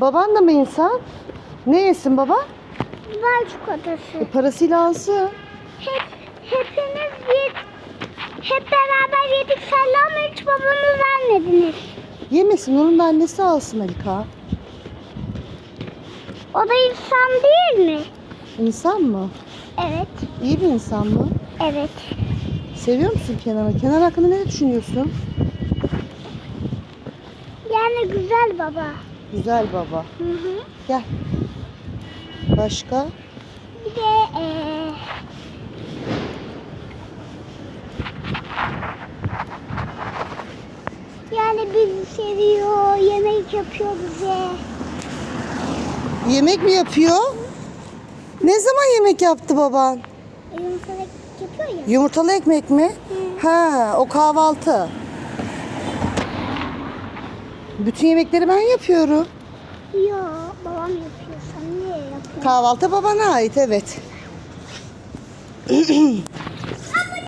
Baban da mı insan? Ne yesin baba? Ver çikolatası. E, parasıyla alsın. Hep, hepiniz yed, hep beraber yedik senle ama hiç babamı vermediniz. Yemesin onun da annesi alsın Alika. O da insan değil mi? İnsan mı? Evet. İyi bir insan mı? Evet. Seviyor musun Kenan'ı? Kenan hakkında ne düşünüyorsun? Yani güzel baba. Güzel baba. Hı hı. Gel. Başka? Bir de eee yani bizi seviyor, yemek yapıyor bize. Yemek mi yapıyor? Ne zaman yemek yaptı baban? Yumurtalık yapıyor ya. Yumurtalı ekmek mi? Ha, o kahvaltı. Bütün yemekleri ben yapıyorum. Yok, babam yapıyor. Sen niye yapıyorsun? Kahvaltı babana ait evet.